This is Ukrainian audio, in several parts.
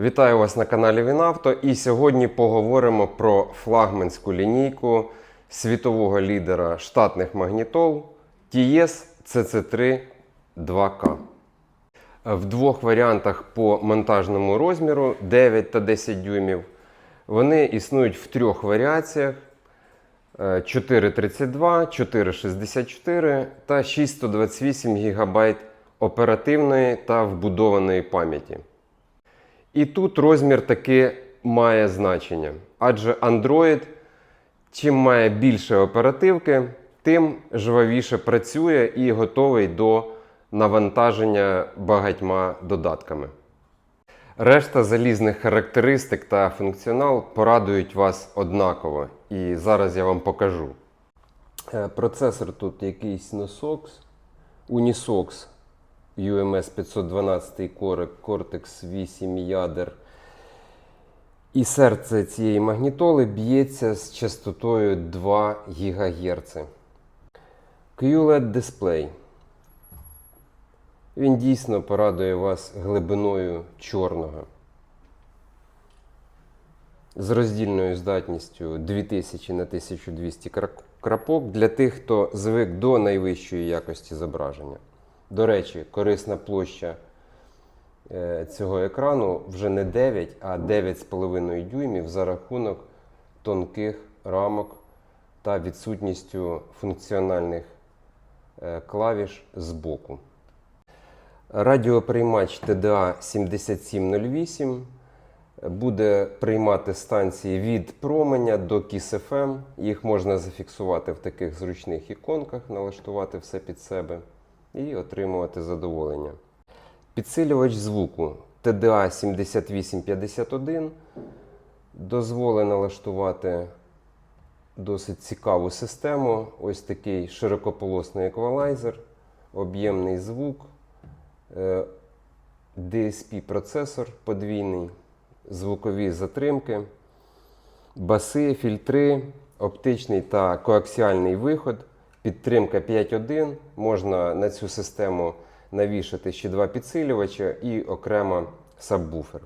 Вітаю вас на каналі Вінавто і сьогодні поговоримо про флагманську лінійку світового лідера штатних магнітол TS CC3 2K. В двох варіантах по монтажному розміру 9 та 10 дюймів. Вони існують в трьох варіаціях: е, 432, 464 та 628 ГБ оперативної та вбудованої пам'яті. І тут розмір таки має значення. Адже Android, чим має більше оперативки, тим жвавіше працює і готовий до навантаження багатьма додатками. Решта залізних характеристик та функціонал порадують вас однаково. І зараз я вам покажу. Е, Процесор тут якийсь Unisox UMS 512 Core, Cortex 8 ядер. І серце цієї магнітоли б'ється з частотою 2 ГГц. QLED дисплей. Він дійсно порадує вас глибиною чорного. З роздільною здатністю 2000 на 1200 крапок для тих, хто звик до найвищої якості зображення. До речі, корисна площа е, цього екрану вже не 9, а 9,5 дюймів за рахунок тонких рамок та відсутністю функціональних е, клавіш збоку. Радіоприймач TDA 7708 буде приймати станції від променя до KISS FM. Їх можна зафіксувати в таких зручних іконках, налаштувати все під себе і отримувати задоволення. Підсилювач звуку TDA 7851 дозволить налаштувати досить цікаву систему. Ось такий широкополосний еквалайзер, об'ємний звук, е, DSP-процесор подвійний, звукові затримки, баси, фільтри, оптичний та коаксіальний виход, підтримка 5.1. Можна на цю систему навішати ще два підсилювача і окремо сабвуфер.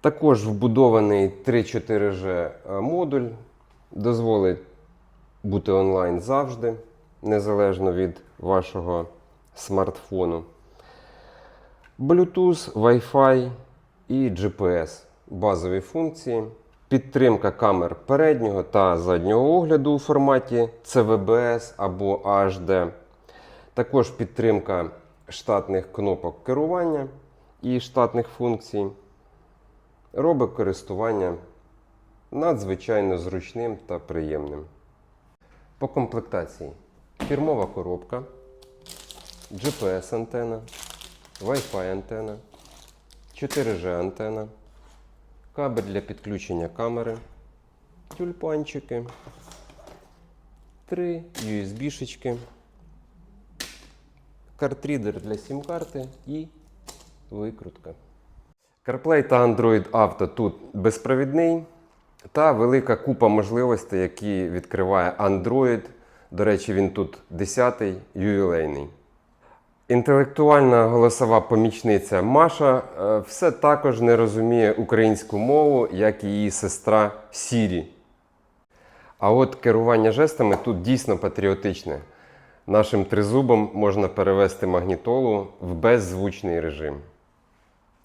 Також вбудований 3-4G модуль, дозволить бути онлайн завжди, незалежно від вашого смартфону. Bluetooth, Wi-Fi і GPS базові функції. Підтримка камер переднього та заднього огляду у форматі CVBS або HD. Також підтримка штатних кнопок керування і штатних функцій. Робить користування надзвичайно зручним та приємним. По комплектації фірмова коробка, GPS антена, Wi-Fi антена, 4G антена, кабель для підключення камери, тюльпанчики, три USB-шечки, картрідер для сім-карти і викрутка. CarPlay та Android Auto тут безпровідний та велика купа можливостей, які відкриває Android. До речі, він тут 10-й ювілейний. Інтелектуальна голосова помічниця Маша е, все також не розуміє українську мову, як і її сестра Сірі. А от керування жестами тут дійсно патріотичне. Нашим тризубом можна перевести магнітолу в беззвучний режим.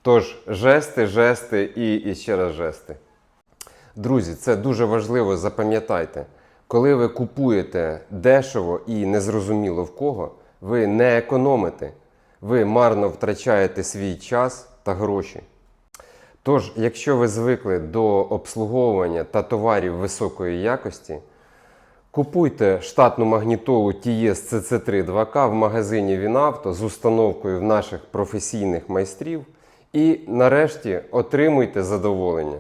Тож, жести, жести і, і ще раз жести. Друзі, це дуже важливо, запам'ятайте. Коли ви купуєте дешево і незрозуміло в кого, ви не економите, ви марно втрачаєте свій час та гроші. Тож, якщо ви звикли до обслуговування та товарів високої якості, купуйте штатну магнітолу TS CC3 2K в магазині Вінавто з установкою в наших професійних майстрів і нарешті отримуйте задоволення.